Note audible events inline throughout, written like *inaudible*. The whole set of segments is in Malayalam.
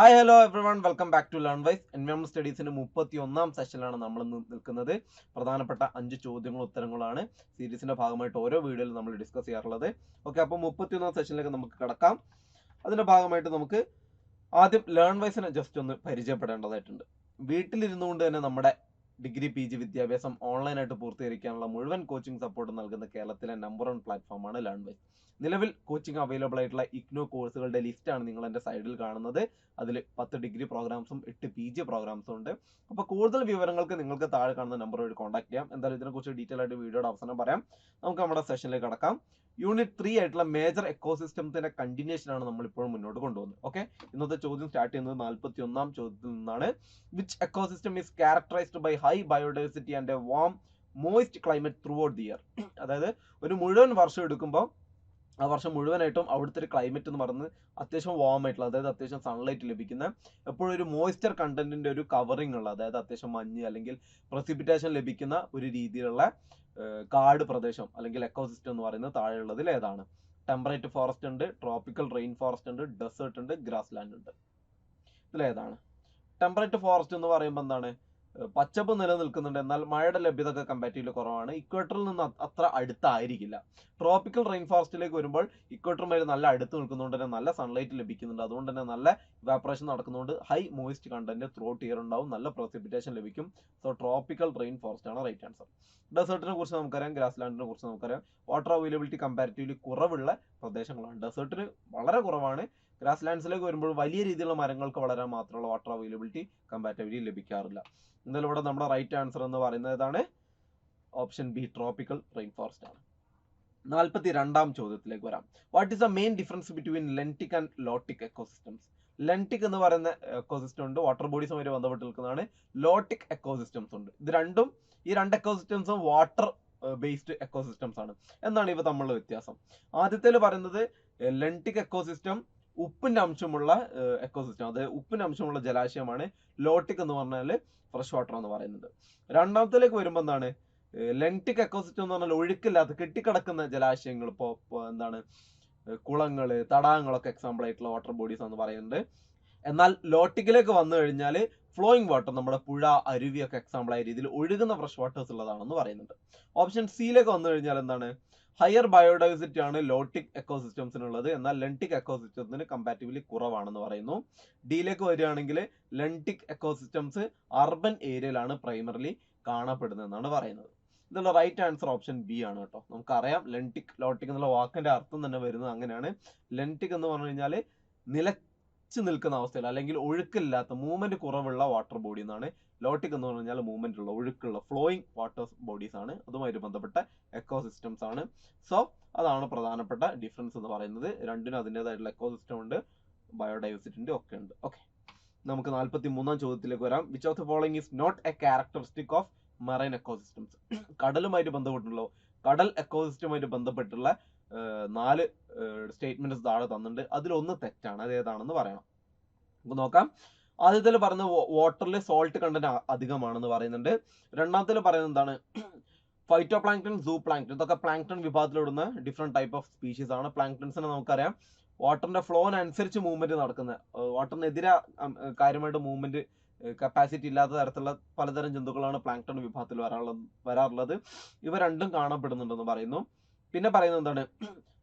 Hi hello everyone welcome back to Learnwise environment സ്റ്റഡീസിന്റെ മുപ്പത്തി ഒന്നാം സെഷനിലാണ് നമ്മൾ ഇന്ന് നിൽക്കുന്നത്. പ്രധാനപ്പെട്ട അഞ്ച് ചോദ്യങ്ങളും ഉത്തരങ്ങളാണ് സീരീസിന്റെ ഭാഗമായിട്ട് ഓരോ വീഡിയോയിലും നമ്മൾ ഡിസ്കസ് ചെയ്യാറുള്ളത്. ഓക്കെ അപ്പോൾ മുപ്പത്തി ഒന്നാം സെഷനിലേക്ക് നമുക്ക് കിടക്കാം. അതിന്റെ ഭാഗമായിട്ട് നമുക്ക് ആദ്യം ലേൺ വൈസിനെ ജസ്റ്റ് ഒന്ന് പരിചയപ്പെടേണ്ടതായിട്ടുണ്ട്. വീട്ടിലിരുന്നുകൊണ്ട് തന്നെ നമ്മുടെ ഡിഗ്രി പി ജി വിദ്യാഭ്യാസം ഓൺലൈനായിട്ട് പൂർത്തീകരിക്കാനുള്ള മുഴുവൻ കോച്ചിങ് സപ്പോർട്ട് നൽകുന്ന കേരളത്തിലെ നമ്പർ വൺ പ്ലാറ്റ്ഫോമാണ് ലേൺ വൈസ് നിലവിൽ കോച്ചിങ് അവൈലബിൾ ആയിട്ടുള്ള ഇഗ്നോ കോഴ്സുകളുടെ ലിസ്റ്റാണ് നിങ്ങൾ എന്റെ സൈഡിൽ കാണുന്നത്. അതിൽ പത്ത് ഡിഗ്രി പ്രോഗ്രാംസും എട്ട് പി ജി പ്രോഗ്രാംസും ഉണ്ട്. അപ്പോൾ കൂടുതൽ വിവരങ്ങൾക്ക് നിങ്ങൾക്ക് താഴെ കാണുന്ന നമ്പർ വഴി കോൺടാക്ട് ചെയ്യാം. എന്തായാലും ഇതിനെക്കുറിച്ച് ഡീറ്റെയിൽ ആയിട്ട് വീഡിയോയുടെ അവസാനം പറയാം. നമുക്ക് നമ്മുടെ സെഷനിലേക്ക് കടക്കാം. യൂണിറ്റ് ത്രീ ആയിട്ടുള്ള മേജർ എക്കോസിസ്റ്റത്തിന്റെ കണ്ടിന്യൂഷൻ ആണ് നമ്മൾ ഇപ്പോൾ മുന്നോട്ട് കൊണ്ടുപോകുന്നത്. ഓക്കെ ഇന്നത്തെ ചോദ്യം സ്റ്റാർട്ട് ചെയ്യുന്നത് നാൽപ്പത്തി ഒന്നാം ചോദ്യത്തിൽ നിന്നാണ്. Which ecosystem is characterized by high biodiversity and a warm moist climate throughout the year അതായത് ഒരു മുഴുവൻ വർഷം എടുക്കുമ്പോൾ ആ വർഷം മുഴുവനായിട്ടും അവിടുത്തെ ഒരു ക്ലൈമറ്റ് എന്ന് പറയുന്നത് അത്യാവശ്യം വാം ആയിട്ടുള്ള അതായത് അത്യാവശ്യം സൺലൈറ്റ് ലഭിക്കുന്ന എപ്പോഴും ഒരു മോയ്സ്ചർ കണ്ടന്റിന്റെ ഒരു കവറിംഗ് ഉള്ള അതായത് അത്യാവശ്യം മഞ്ഞ് അല്ലെങ്കിൽ പ്രസിപിറ്റേഷൻ ലഭിക്കുന്ന ഒരു രീതിയിലുള്ള കാട് പ്രദേശം അല്ലെങ്കിൽ എക്കോസിസ്റ്റം എന്ന് പറയുന്നത് താഴെയുള്ളതിൽ ഏതാണ്? ടെമ്പറേറ്റ് ഫോറസ്റ്റ് ഉണ്ട് ട്രോപ്പിക്കൽ റെയിൻ ഫോറസ്റ്റ് ഉണ്ട് ഡെസേർട്ട് ഉണ്ട് ഗ്രാസ് ലാൻഡ് ഉണ്ട് ഇതിലേതാണ് ടെമ്പറേറ്റ് ഫോറസ്റ്റ് എന്ന് പറയുമ്പോൾ എന്താണ്? പച്ചപ്പ് നിലനിൽക്കുന്നുണ്ട്. എന്നാൽ മഴയുടെ ലഭ്യത ഒക്കെ കമ്പാരിറ്റീവ്ലി കുറവാണ്. ഇക്വേറ്ററിൽ നിന്ന് അത്ര അടുത്തായിരിക്കില്ല. ട്രോപ്പിക്കൽ റെയിൻ ഫോറസ്റ്റിലേക്ക് വരുമ്പോൾ ഇക്വേറ്ററുമായി നല്ല അടുത്ത് നിൽക്കുന്നതുകൊണ്ട് തന്നെ നല്ല സൺലൈറ്റ് ലഭിക്കുന്നുണ്ട്. അതുകൊണ്ട് തന്നെ നല്ല evaporation നടക്കുന്നതുകൊണ്ട് high moist content throughout year ഉണ്ടാവും. നല്ല പ്രസിപ്പിറ്റേഷൻ ലഭിക്കും. സോ ട്രോപ്പിക്കൽ റെയിൻ ഫോറസ്റ്റ് ആണ് റൈറ്റ് ആൻസർ ഡെസേർട്ടിനെ കുറിച്ച് നമുക്കറിയാം. ഗ്രാസ് ലാൻഡിനെ കുറിച്ച് നമുക്കറിയാം. വാട്ടർ അവൈലബിലിറ്റി കമ്പാരിറ്റീവ്ലി കുറവുള്ള പ്രദേശങ്ങളാണ്. ഡെസേർട്ടിന് വളരെ കുറവാണ്. ഗ്രാസ് ലാൻഡ്സിലേക്ക് വരുമ്പോൾ വലിയ രീതിയിലുള്ള മരങ്ങൾക്ക് വളരാൻ മാത്രമുള്ള വാട്ടർ അവൈലബിലിറ്റി കമ്പാരിറ്റീവ്ലി ലഭിക്കാറില്ല. എന്നാലും ഇവിടെ നമ്മുടെ റൈറ്റ് ആൻസർ എന്ന് പറയുന്നത് ഇതാണ് option B tropical rain forest ആണ്. നാൽപ്പത്തി രണ്ടാം ചോദ്യത്തിലേക്ക് വരാം. What is the main difference between lentic and lotic ecosystems lentic എന്ന് പറയുന്ന എക്കോസിസ്റ്റം ഉണ്ട്. വാട്ടർ ബോഡീസുമായി ബന്ധപ്പെട്ട് നിൽക്കുന്നതാണ്. ലോട്ടിക് എക്കോസിസ്റ്റംസ് ഉണ്ട്. ഇത് രണ്ടും ഈ രണ്ട് എക്കോസിസ്റ്റംസും വാട്ടർ ബേസ്ഡ് എക്കോസിസ്റ്റംസ് ആണ്. എന്നാണ് ഇവ തമ്മിലുള്ള വ്യത്യാസം? ആദ്യത്തേൽ പറയുന്നത് ലെന്റിക് എക്കോസിസ്റ്റം ഉപ്പിന്റെ അംശമുള്ള എക്കോസിസ്റ്റം അതായത് ഉപ്പിന്റെ അംശമുള്ള ജലാശയമാണ് ലോട്ടിക് എന്ന് പറഞ്ഞാൽ ഫ്രഷ് വാട്ടർ എന്ന് പറയുന്നത്. രണ്ടാമത്തിലേക്ക് വരുമ്പോൾ എന്താണ്? ലെന്റിക് എക്കോസിസ്റ്റം എന്ന് പറഞ്ഞാൽ ഒഴുക്കില്ലാത്ത കെട്ടിക്കിടക്കുന്ന ജലാശയങ്ങൾ ഇപ്പോൾ എന്താണ്? കുളങ്ങൾ തടാകങ്ങളൊക്കെ എക്സാമ്പിൾ ആയിട്ടുള്ള വാട്ടർ ബോഡീസ് എന്ന് പറയുന്നുണ്ട്. എന്നാൽ ലോട്ടിക്കിലേക്ക് വന്നു കഴിഞ്ഞാൽ ഫ്ലോയിങ് വാട്ടർ നമ്മുടെ പുഴ അരുവിയൊക്കെ എക്സാമ്പിൾ ആയ രീതിയിൽ ഒഴുകുന്ന ഫ്രഷ് വാട്ടേഴ്സ് ഉള്ളതാണെന്ന് പറയുന്നുണ്ട്. ഓപ്ഷൻ സിയിലേക്ക് വന്നു കഴിഞ്ഞാൽ എന്താണ്? ഹയർ ബയോഡൈവേഴ്സിറ്റി ആണ് ലോട്ടിക് എക്കോസിസ്റ്റംസിനുള്ളത് എന്നാൽ ലെന്റിക് എക്കോസിസ്റ്റംസിന് കമ്പാരിറ്റീവ്ലി കുറവാണെന്ന് പറയുന്നു. ഡിയിലേക്ക് വരികയാണെങ്കിൽ ലെന്റിക് എക്കോസിസ്റ്റംസ് അർബൻ ഏരിയയിലാണ് പ്രൈമറിലി കാണപ്പെടുന്നതെന്നാണ് പറയുന്നത്. ഇതിനുള്ള റൈറ്റ് ആൻസർ ഓപ്ഷൻ ബി ആണ് കേട്ടോ. നമുക്കറിയാം ലെന്റിക് ലോട്ടിക് എന്നുള്ള വാക്കിന്റെ അർത്ഥം തന്നെ വരുന്നത് അങ്ങനെയാണ്. ലെന്റിക് എന്ന് പറഞ്ഞു കഴിഞ്ഞാൽ നിലച്ചു നിൽക്കുന്ന അവസ്ഥയിൽ അല്ലെങ്കിൽ ഒഴുക്കില്ലാത്ത മൂവ്മെന്റ് കുറവുള്ള വാട്ടർ ബോഡി എന്നാണ് ലോട്ടിക് എന്ന് പറഞ്ഞു കഴിഞ്ഞാൽ മൂവ്മെന്റ് ഉള്ള ഒഴുക്കുള്ള ഫ്ലോയിങ് വാട്ടർ ബോഡീസ് ആണ്. അതുമായിട്ട് ബന്ധപ്പെട്ട എക്കോ സിസ്റ്റംസ് ആണ്. സോ അതാണ് പ്രധാനപ്പെട്ട ഡിഫറൻസ് എന്ന് പറയുന്നത്. രണ്ടിനും അതിന്റെതായിട്ടുള്ള എക്കോ സിസ്റ്റം ഉണ്ട്. ബയോഡൈവേഴ്സിറ്റിന്റെ ഒക്കെ ഉണ്ട്. ഓക്കെ നമുക്ക് നാൽപ്പത്തി മൂന്നാം ചോദ്യത്തിലേക്ക് വരാം. Which of the following is not a characteristic of marine ecosystems കടലുമായിട്ട് ബന്ധപ്പെട്ടുള്ള കടൽ എക്കോസിസ്റ്റമായിട്ട് ബന്ധപ്പെട്ടുള്ള നാല് സ്റ്റേറ്റ്മെന്റ്സ് താഴെ തന്നിട്ടുണ്ട്. അതിലൊന്ന് തെറ്റാണ്. അത് ഏതാണെന്ന് പറയണം. നമുക്ക് നോക്കാം. ആദ്യത്തിൽ പറയുന്നത് വാട്ടറിൽ സോൾട്ട് കണ്ടന്റ് അധികമാണെന്ന് പറയുന്നുണ്ട്. രണ്ടാമത്തിൽ പറയുന്നത് എന്താണ്? ഫൈറ്റോ പ്ലാങ്ക്ടൺ സൂ പ്ലാങ്ക്ടൺ ഇതൊക്കെ പ്ലാങ്ക്ടൺ വിഭാഗത്തിലിടുന്ന ഡിഫറെന്റ് ടൈപ്പ് ഓഫ് സ്പീഷീസ് ആണ് പ്ലാങ്ക്ടൺസിനെ നമുക്കറിയാം. വാട്ടറിന്റെ ഫ്ലോനുസരിച്ച് മൂവ്മെന്റ് നടക്കുന്ന. വാട്ടറിനെതിരെ കാര്യമായിട്ട് മൂവ്മെന്റ് കപ്പാസിറ്റി ഇല്ലാത്ത തരത്തിലുള്ള പലതരം ജന്തുക്കളാണ് പ്ലാങ്ക്ടൺ വിഭാഗത്തിൽ വരാറുള്ളത് വരാറുള്ളത്. ഇവ രണ്ടും കാണപ്പെടുന്നുണ്ടെന്ന് പറയുന്നു. പിന്നെ പറയുന്നത് എന്താണ്?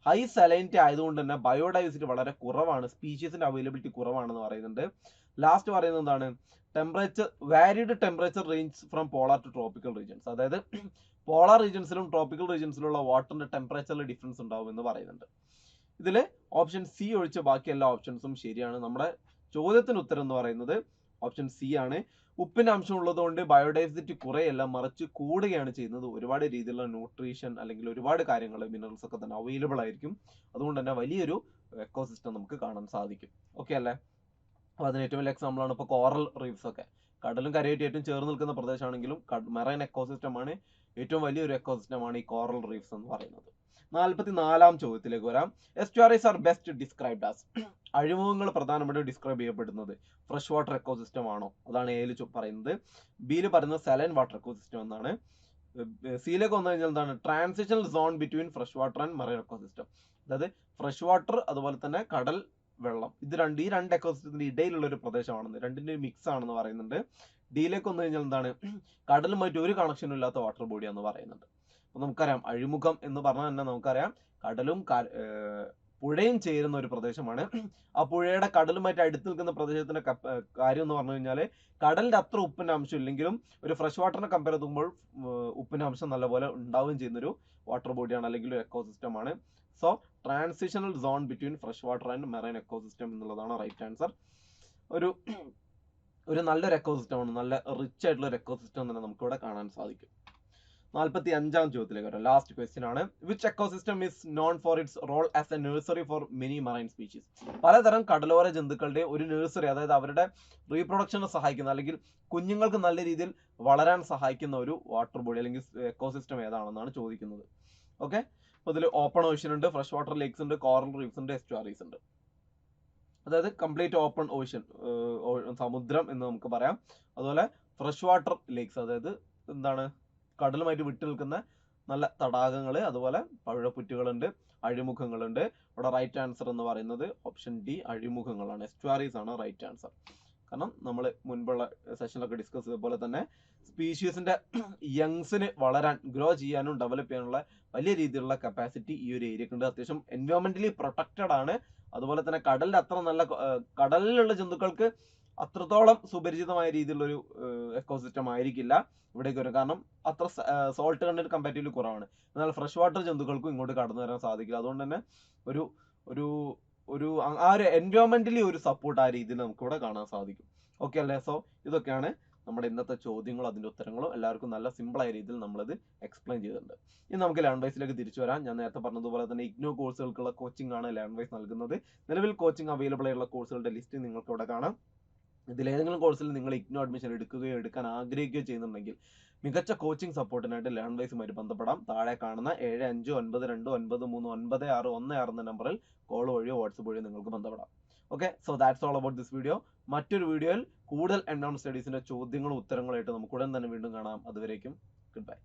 ഹൈ സലൈനിറ്റി ആയതുകൊണ്ട് തന്നെ ബയോഡൈവേഴ്സിറ്റി വളരെ കുറവാണ് സ്പീഷീസിന്റെ അവൈലബിലിറ്റി കുറവാണെന്ന് പറയുന്നുണ്ട്. ലാസ്റ്റ് പറയുന്നത് എന്താണ്? Temperature varied temperature range from polar to tropical regions അതായത് പോളാർ റീജിയൻസിലും ട്രോപ്പിക്കൽ റീജിയൻസിലുള്ള വാട്ടറിന്റെ ടെമ്പറേച്ചറിൽ ഡിഫറൻസ് ഉണ്ടാവും എന്ന് പറയുന്നുണ്ട്. ഇതിൽ ഓപ്ഷൻ സി ഒഴിച്ച് ബാക്കി എല്ലാ ഓപ്ഷൻസും ശരിയാണ്. നമ്മുടെ ചോദ്യത്തിന് ഉത്തരം എന്ന് പറയുന്നത് ഓപ്ഷൻ സി ആണ്. ഉപ്പിന്റെ അംശം ഉള്ളതുകൊണ്ട് ബയോഡൈവേഴ്സിറ്റി കുറേയല്ല മറിച്ച് കൂടുകയാണ് ചെയ്യുന്നത്. ഒരുപാട് രീതിയിലുള്ള ന്യൂട്രീഷൻ അല്ലെങ്കിൽ ഒരുപാട് കാര്യങ്ങൾ മിനറൽസ് ഒക്കെ തന്നെ അവൈലബിൾ ആയിരിക്കും. അതുകൊണ്ട് തന്നെ വലിയൊരു എക്കോസിസ്റ്റം നമുക്ക് കാണാൻ സാധിക്കും. ഓക്കെ അല്ലേ? അപ്പൊ അതിന് ഏറ്റവും വലിയ എക്സാമ്പിൾ ആണ് ഇപ്പോൾ കോറൽ റീഫ്സ് ഒക്കെ. കടലും കരയായിട്ട് ഏറ്റവും ചേർന്ന് നിൽക്കുന്ന പ്രദേശമാണെങ്കിലും മെറൈൻ എക്കോസിസ്റ്റം ആണ് ഏറ്റവും വലിയൊരു എക്കോസിസ്റ്റം ആണ് ഈ കോറൽ റീഫ്സ് എന്ന് പറയുന്നത്. നാൽപ്പത്തി നാലാം ചോദ്യത്തിലേക്ക് വരാം. Estuaries are best described as അഴിമുഖങ്ങൾ പ്രധാനമായിട്ടും ഡിസ്ക്രൈബ് ചെയ്യപ്പെടുന്നത് ഫ്രഷ് വാട്ടർ എക്കോസിസ്റ്റം ആണോ? അതാണ് എയിൽ പറയുന്നത്. ബിയിൽ പറയുന്നത് സെലൻ വാട്ടർ എക്കോസിസ്റ്റം എന്നാണ്. സിയിലേക്ക് വന്നു കഴിഞ്ഞാൽ എന്താണ്? Transitional zone between fresh water and marine ecosystem അതായത് ഫ്രഷ് വാട്ടർ അതുപോലെ തന്നെ കടൽ വെള്ളം. ഇത് രണ്ട് ഈ രണ്ട് എക്കോസിസ്റ്റത്തിന്റെ ഇടയിലുള്ള ഒരു പ്രദേശമാണെന്ന് രണ്ടിന്റെ മിക്സ് ആണെന്ന് പറയുന്നുണ്ട്. ഡിയിലേക്ക് വന്നു കഴിഞ്ഞാൽ എന്താണ്? കടലും കടലുമായിട്ട് ഒരു കണക്ഷനും ഇല്ലാത്ത വാട്ടർ ബോഡിയാന്ന് പറയുന്നുണ്ട്. അപ്പൊ നമുക്കറിയാം അഴിമുഖം എന്ന് പറഞ്ഞാൽ തന്നെ നമുക്കറിയാം കടലും പുഴയും ചേരുന്ന ഒരു പ്രദേശമാണ്. ആ പുഴയുടെ കടലുമായിട്ട് അടുത്ത് നിൽക്കുന്ന പ്രദേശത്തിന്റെ കാര്യം എന്ന് പറഞ്ഞു കഴിഞ്ഞാൽ കടലിന്റെ അത്ര ഉപ്പിന്റെ അംശം ഇല്ലെങ്കിലും ഒരു ഫ്രഷ് വാട്ടറിനെ കമ്പയർ ചെയ്യുമ്പോൾ ഉപ്പിന്റെ അംശം നല്ലപോലെ ഉണ്ടാവുകയും ചെയ്യുന്ന ഒരു വാട്ടർ ബോഡിയാണ് അല്ലെങ്കിൽ ഒരു എക്കോസിസ്റ്റം ആണ്. So transitional zone between fresh water and marine ecosystem എന്നുള്ളതാണ് റൈറ്റ് ആൻസർ ഒരു ഒരു നല്ലൊരു എക്കോസിസ്റ്റമാണ് നല്ല റിച്ച് ആയിട്ടുള്ള ഒരു എക്കോസിസ്റ്റം തന്നെ നമുക്ക് ഇവിടെ കാണാൻ സാധിക്കും. നാൽപ്പത്തി അഞ്ചാം ചോദ്യത്തിലേക്ക് വരാം. ലാസ്റ്റ് ക്വസ്റ്റ്യൻ ആണ്. Which ecosystem is known for its role as a nursery for many marine species പലതരം കടലോര ജന്തുക്കളുടെ ഒരു നഴ്സറി അതായത് അവരുടെ റീപ്രൊഡക്ഷനെ സഹായിക്കുന്ന അല്ലെങ്കിൽ കുഞ്ഞുങ്ങൾക്ക് നല്ല രീതിയിൽ വളരാൻ സഹായിക്കുന്ന ഒരു വാട്ടർ ബോഡി അല്ലെങ്കിൽ എക്കോസിസ്റ്റം ഏതാണെന്നാണ് ചോദിക്കുന്നത്. ഓക്കെ അപ്പോൾ ഇതിൽ ഓപ്പൺ ഓഷ്യൻ ഉണ്ട് ഫ്രഷ് വാട്ടർ ലേക്സ് ഉണ്ട് കോറൽ റീഫ്സ് ഉണ്ട് എസ്റ്റുവാറീസ് ഉണ്ട്. അതായത് കംപ്ലീറ്റ് ഓപ്പൺ ഓഷ്യൻ സമുദ്രം എന്ന് നമുക്ക് പറയാം. അതുപോലെ ഫ്രഷ് വാട്ടർ ലേക്സ് അതായത് എന്താണ്? കടലുമായിട്ട് വിട്ടു നിൽക്കുന്ന നല്ല തടാകങ്ങൾ അതുപോലെ പഴപ്പുറ്റുകളുണ്ട് അഴിമുഖങ്ങളുണ്ട്. ഇവിടെ റൈറ്റ് ആൻസർ എന്ന് പറയുന്നത് ഓപ്ഷൻ ഡി അഴിമുഖങ്ങളാണ്. എസ്റ്റുവാറീസ് ആണ് റൈറ്റ് ആൻസർ കാരണം നമ്മൾ മുൻപുള്ള സെഷനിലൊക്കെ ഡിസ്കസ് ചെയ്ത പോലെ തന്നെ സ്പീഷീസിന്റെ യങ്സിന് *clears throat* വളരാൻ ഗ്രോ ചെയ്യാനും ഡെവലപ്പ് ചെയ്യാനുള്ള വലിയ രീതിയിലുള്ള കപ്പാസിറ്റി ഈ ഒരു ഏരിയക്ക് ഉണ്ട് അത്യാവശ്യം എൻവയോൺമെന്റലി പ്രൊട്ടക്റ്റഡ് ആണ്. അതുപോലെ തന്നെ കടലിന്റെ അത്ര നല്ല കടലിലുള്ള ജന്തുക്കൾക്ക് അത്രത്തോളം സുപരിചിതമായ രീതിയിലുള്ള ഒരു എക്കോസിസ്റ്റം ആയിരിക്കില്ല ഇവിടേക്ക് വരും കാരണം അത്ര സോൾട്ട് കണ്ടന്റ് കമ്പാരിറ്റീവ്ലി കുറവാണ്. എന്നാൽ ഫ്രഷ് വാട്ടർ ജന്തുക്കൾക്കും ഇങ്ങോട്ട് കടന്നു വരാൻ സാധിക്കില്ല. അതുകൊണ്ട് തന്നെ ഒരു ഒരു ഒരു ആ ഒരു എൻവയോൺമെന്റലി ഒരു സപ്പോർട്ട് ആ രീതിയിൽ നമുക്ക് ഇവിടെ കാണാൻ സാധിക്കും. ഓക്കെ അല്ലേ? സോ ഇതൊക്കെയാണ് നമ്മുടെ ഇന്നത്തെ ചോദ്യങ്ങളും അതിന്റെ ഉത്തരങ്ങളും എല്ലാവർക്കും നല്ല സിമ്പിളായ രീതിയിൽ നമ്മളത് എക്സ്പ്ലെയിൻ ചെയ്തിട്ടുണ്ട്. ഇനി നമുക്ക് ലേൺ വൈസിലേക്ക് തിരിച്ചു വരാം. ഞാൻ നേരത്തെ പറഞ്ഞതുപോലെ തന്നെ ഇഗ്നോ കോഴ്സുകൾക്കുള്ള കോച്ചിങ് ആണ് ലേൺ വൈസ് നൽകുന്നത്. നിലവിൽ കോച്ചിങ് അവൈലബിൾ ആയിട്ടുള്ള കോഴ്സുകളുടെ ലിസ്റ്റ് നിങ്ങൾക്ക് ഇവിടെ കാണാം. ഇതിലേതെങ്കിലും കോഴ്സിൽ നിങ്ങൾ ഇഗ്നോ അഡ്മിഷൻ എടുക്കുകയോ എടുക്കാൻ ആഗ്രഹിക്കുകയോ ചെയ്യുന്നുണ്ടെങ്കിൽ മികച്ച കോച്ചിങ് സപ്പോർട്ടിനായിട്ട് ലേൺ വൈസുമായി ബന്ധപ്പെടാം. താഴെ കാണുന്ന ഏഴ് അഞ്ച് ഒൻപത് രണ്ട് ഒൻപത് മൂന്ന് ഒൻപത് ആറ് ഒന്ന് ആറ് എന്ന നമ്പറിൽ കോൾ വഴിയോ വാട്സപ്പ് വഴിയോ നിങ്ങൾക്ക് ബന്ധപ്പെടാം. Okay so that's all about this video മറ്റൊരു വീഡിയോയിൽ കൂടുതൽ എൻഡോൺ സ്റ്റഡീസിന്റെ ചോദ്യങ്ങളും ഉത്തരങ്ങളും ആയിട്ട് നമുക്ക് ഉടൻ തന്നെ വീണ്ടും കാണാം. അതുവരേക്കും ഗുഡ് ബൈ